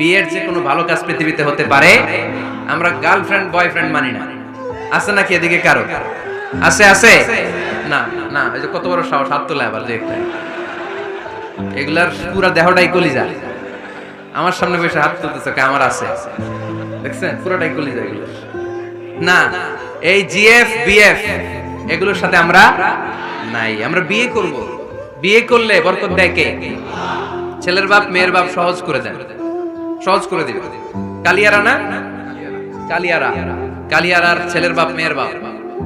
বিয়ের যে কোনো ভালো কাজ পৃথিবীতে হতে পারে, আমরা গার্লফ্রেন্ড বয়ফ্রেন্ড মানি না। আছে নাকি এদিকে কারও? আছে আছে? না না, এই যে কত বড় সাহস, হাত তোলে আবার যে এগুলার পুরো দেহটাই কলিজা। আমার সামনে বসে হাত তুলতেছে আমার আছে? দেখছেন? পুরোটাই কলিজা এগুলো। না, এই জিএফ বিএফ এগুলোর সাথে আমরা নাই। আমরা বিয়ে করব। বিয়ে করলে বরকত দেয় কে? ছেলের বাপ, মেয়ের বাপ সহজ করে দেন। সহজ করে দিবে। কালিয়ারা না? কালিয়ারা। কালিয়ারার ছেলের বাপ, মেয়ের বাপ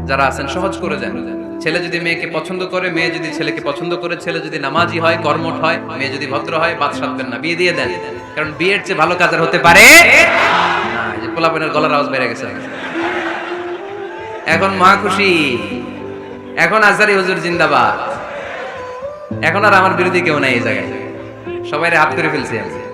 যারা আছেন, সহজ করে দেন। ছেলে যদি মেয়েকে পছন্দ করে, মেয়ে যদি ছেলেকে পছন্দ করে, ছেলে যদি নামাজি হয়, কর্মঠ হয়, মেয়ে যদি ভদ্র হয়, বাদ সাধবেন না, বিয়ে দিয়ে দেন। কারণ বিয়ের চেয়ে ভালো কাজ হতে পারে পোলাপনের গলার আওয়াজ বেড়ে গেছে। এখন মা খুশি, এখন আজারি হুজুর জিন্দাবাদ। এখন আর আমার বিরোধী কেউ নাই এই জায়গায়। সবাই হাত করে ফেলছি আমি।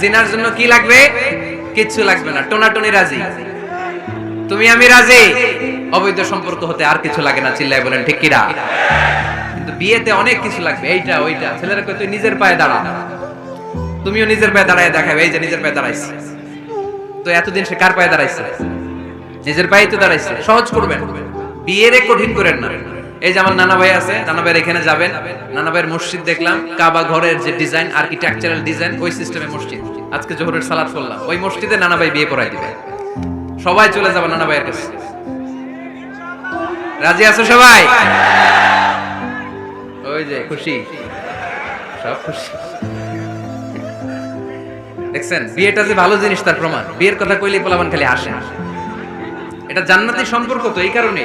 জিনার জন্য কি লাগবে? কিচ্ছু লাগবে না। টোনাটুনি রাজি। তুমি, আমি রাজি। অবৈধ সম্পর্ক হতে আর কিছু লাগে না, চিল্লায় বলেন, ঠিক কিরা কিন্তু বিয়েতে অনেক কিছু লাগবে। এইটা, ওইটা। ছেলেরা কই তুই নিজের পায়ে দাঁড়া। তুমিও নিজের পায়ে দাঁড়ায় দেখাবে, এই যে নিজের পায়ে দাঁড়াইছে। তো এতদিন সে কার পায়ে দাঁড়াইছে? নিজের পায়ে তো দাঁড়াইছে। সহজ করবেন। বিয়েরে কঠিন করেন না। এই যে আমার নানা ভাই আছে, নানা ভাইয়ের এখানে যাবেন। নানা ভাইয়ের মসজিদ দেখলাম, কাবা ঘরের যে ডিজাইন আর্কিটেকচারাল ডিজাইন ওই সিস্টেমে মসজিদ। আজকে জোহরের সালাত করলাম ওই মসজিদে নানা ভাই বিয়ে পড়াই দিবে। সবাই চলে যাবে নানা ভাইয়ের কাছে। রাজি আছো সবাই? ওই যে খুশি। সব খুশি। দেখছেন, বিয়েটা যে ভালো জিনিস তার প্রমাণ। বিয়ের কথা কইলে পোলাবান খালি আসে এটা জান্নাতি সম্পর্ক তো, এই কারণে